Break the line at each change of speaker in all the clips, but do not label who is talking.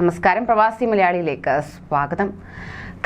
നമസ്കാരം. പ്രവാസി മലയാളിയിലേക്ക് സ്വാഗതം.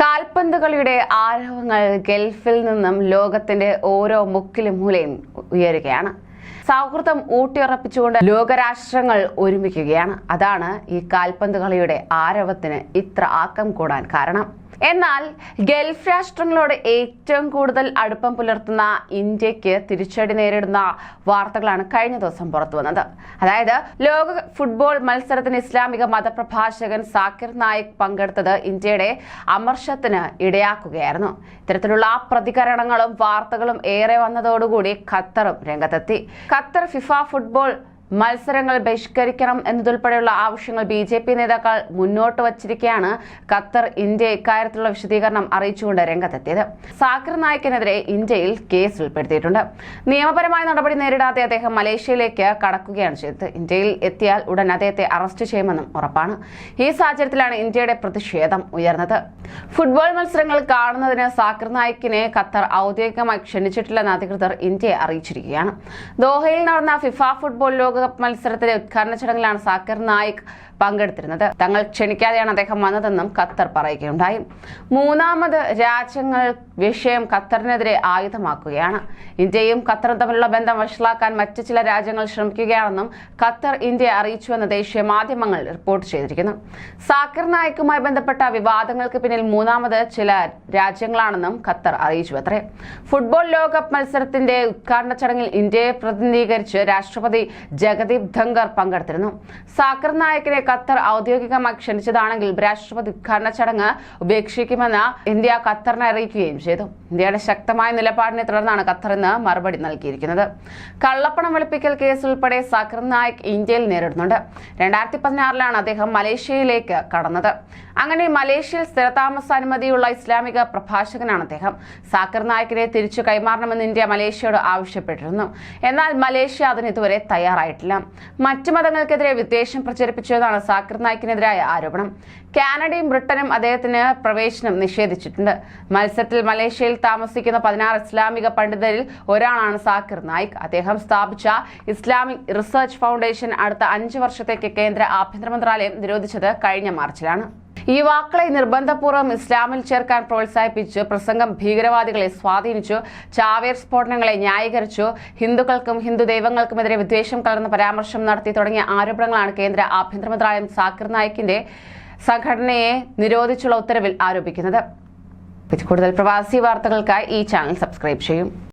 കാൽപന്ത് കളിയുടെ ആരവങ്ങൾ ഗൾഫിൽ നിന്നും ലോകത്തിന്റെ ഓരോ മുക്കിലും മൂലയും ഉയരുകയാണ്. സൗഹൃദം ഊട്ടിയുറപ്പിച്ചുകൊണ്ട് ലോകരാഷ്ട്രങ്ങൾ ഒരുമിക്കുകയാണ്. അതാണ് ഈ കാൽപന്ത് കളിയുടെ ആരവത്തിന് ഇത്ര ആക്കം കൂടാൻ കാരണം. എന്നാൽ ഗൾഫ് രാഷ്ട്രങ്ങളോട് ഏറ്റവും കൂടുതൽ അടുപ്പം പുലർത്തുന്ന ഇന്ത്യയ്ക്ക് തിരിച്ചടി നേരിടുന്ന വാർത്തകളാണ് കഴിഞ്ഞ ദിവസം പുറത്തു വന്നത്. അതായത് ലോക ഫുട്ബോൾ മത്സരത്തിന് ഇസ്ലാമിക മതപ്രഭാഷകൻ സാക്കിർ നായിക് പങ്കെടുത്തത് ഇന്ത്യയുടെ അമർഷത്തിന് ഇടയാക്കുകയായിരുന്നു. ഇത്തരത്തിലുള്ള പ്രതികരണങ്ങളും വാർത്തകളും ഏറെ വന്നതോടുകൂടി ഖത്തറും രംഗത്തെത്തി. ഖത്തർ ഫിഫ ഫുട്ബോൾ മത്സരങ്ങൾ ബഹിഷ്കരിക്കണം എന്നതുൾപ്പെടെയുള്ള ആവശ്യങ്ങൾ ബി ജെ പി നേതാക്കൾ മുന്നോട്ട് വച്ചിരിക്കെയാണ് ഖത്തർ ഇന്ത്യ ഇക്കാര്യത്തിലുള്ള വിശദീകരണം അറിയിച്ചുകൊണ്ട് രംഗത്തെത്തിയത്. സാക്കിർ നായിക്കിനെതിരെ ഇന്ത്യയിൽ കേസ് ഉൾപ്പെടുത്തിയിട്ടുണ്ട്. നിയമപരമായ നടപടി നേരിടാതെ അദ്ദേഹം മലേഷ്യയിലേക്ക് കടക്കുകയാണ് ചെയ്തത്. ഇന്ത്യയിൽ എത്തിയാൽ ഉടൻ അദ്ദേഹത്തെ അറസ്റ്റ് ചെയ്യുമെന്നും ഉറപ്പാണ്. ഈ സാഹചര്യത്തിലാണ് ഇന്ത്യയുടെ പ്രതിഷേധം ഉയർന്നത്. ഫുട്ബോൾ മത്സരങ്ങൾ കാണുന്നതിന് സാക്കിർ നായിക്കിനെ ഖത്തർ ഔദ്യോഗികമായി ക്ഷണിച്ചിട്ടില്ലെന്ന് അധികൃതർ ഇന്ത്യയെ അറിയിച്ചിരിക്കുകയാണ്. ദോഹയിൽ നടന്ന ഫിഫ ഫുട്ബോൾ ലോകകപ്പ് മത്സരത്തിലെ ഉദ്ഘാടന ചടങ്ങിലാണ് സാക്കിർ നായിക് പങ്കെടുത്തിരുന്നത്. തങ്ങൾ ക്ഷണിക്കാതെയാണ് അദ്ദേഹം വന്നതെന്നും ഖത്തർ പറയുകയുണ്ടായി. മൂന്നാമത് രാജ്യങ്ങൾ വിഷയം ഖത്തറിനെതിരെ ആയുധമാക്കുകയാണ്. ഇന്ത്യയും ഖത്തറും തമ്മിലുള്ള ബന്ധം വഷളാക്കാൻ മറ്റു ചില രാജ്യങ്ങൾ ശ്രമിക്കുകയാണെന്നും ഖത്തർ ഇന്ത്യയെ അറിയിച്ചുവെന്ന് ദേശീയ മാധ്യമങ്ങൾ റിപ്പോർട്ട് ചെയ്തിരിക്കുന്നു. സാക്കിർ നായിക്കുമായി ബന്ധപ്പെട്ട വിവാദങ്ങൾക്ക് പിന്നിൽ മൂന്നാമത് ചില രാജ്യങ്ങളാണെന്നും ഖത്തർ അറിയിച്ചു അത്രേ. ഫുട്ബോൾ ലോകകപ്പ് മത്സരത്തിന്റെ ഉദ്ഘാടന ചടങ്ങിൽ ഇന്ത്യയെ പ്രതിനിധീകരിച്ച് രാഷ്ട്രപതി ജഗദീപ് ധങ്കർ പങ്കെടുത്തിരുന്നു. സാക്കിർ നായിക്കിനെ ഖത്തർ ഔദ്യോഗികമായി ക്ഷണിച്ചതാണെങ്കിൽ ഉപരാഷ്ട്രപതി ഉദ്ഘാടന ചടങ്ങ് ഉപേക്ഷിക്കുമെന്ന് ഇന്ത്യ ഖത്തറിനെ അറിയിക്കുകയും ചെയ്തു. ഇന്ത്യയുടെ ശക്തമായ നിലപാടിനെ തുടർന്നാണ് ഖത്തർ ഇന്ന് മറുപടി നൽകിയിരിക്കുന്നത്. കള്ളപ്പണം വെളുപ്പിക്കൽ കേസ് ഉൾപ്പെടെ സാക്കിർ നായിക് ഇന്ത്യയിൽ നേരിടുന്നുണ്ട്. രണ്ടായിരത്തി പതിനാറിലാണ് അദ്ദേഹം മലേഷ്യയിലേക്ക് കടന്നത്. അങ്ങനെ മലേഷ്യയിൽ സ്ഥിരതാമസ അനുമതിയുള്ള ഇസ്ലാമിക പ്രഭാഷകനാണ് അദ്ദേഹം. സാക്കർ നായിക്കിനെ തിരിച്ചു കൈമാറണമെന്ന് ഇന്ത്യ മലേഷ്യയോട് ആവശ്യപ്പെട്ടിരുന്നു. എന്നാൽ മലേഷ്യ അതിന് ഇതുവരെ തയ്യാറായിട്ടില്ല. മറ്റു മതങ്ങൾക്കെതിരെ വിദ്വേഷം പ്രചരിപ്പിച്ചതാണ് സാക്കർ നായിക്കിനെതിരായ ആരോപണം. കാനഡയും ബ്രിട്ടനും അദ്ദേഹത്തിന് പ്രവേശനം നിഷേധിച്ചിട്ടുണ്ട്. മത്സരത്തിൽ മലേഷ്യയിൽ താമസിക്കുന്ന പതിനാറ് ഇസ്ലാമിക പണ്ഡിതരിൽ ഒരാളാണ് സാക്കിർ നായിക്. അദ്ദേഹം സ്ഥാപിച്ച ഇസ്ലാമിക് റിസർച്ച് ഫൗണ്ടേഷൻ അടുത്ത അഞ്ച് വർഷത്തേക്ക് കേന്ദ്ര ആഭ്യന്തര മന്ത്രാലയം നിരോധിച്ചത് കഴിഞ്ഞ മാർച്ചിലാണ്. യുവാക്കളെ നിർബന്ധപൂർവം ഇസ്ലാമിൽ ചേർക്കാൻ പ്രോത്സാഹിപ്പിച്ച് പ്രസംഗം ഭീകരവാദികളെ സ്വാധീനിച്ചു ചാവേർ സ്ഫോടനങ്ങളെ ന്യായീകരിച്ചു ഹിന്ദുക്കൾക്കും ഹിന്ദു ദൈവങ്ങൾക്കുമെതിരെ വിദ്വേഷം കലർന്ന പരാമർശം നടത്തി തുടങ്ങിയ ആരോപണങ്ങളാണ് കേന്ദ്ര ആഭ്യന്തര മന്ത്രാലയം സാക്കിർ നായിക്കിന്റെ സംഘടനയെ നിരോധിച്ചുള്ള ഉത്തരവിൽ ആരോപിക്കുന്നത്. കൂടുതൽ പ്രവാസി വാർത്തകൾക്കായി ഈ ചാനൽ സബ്സ്ക്രൈബ് ചെയ്യും.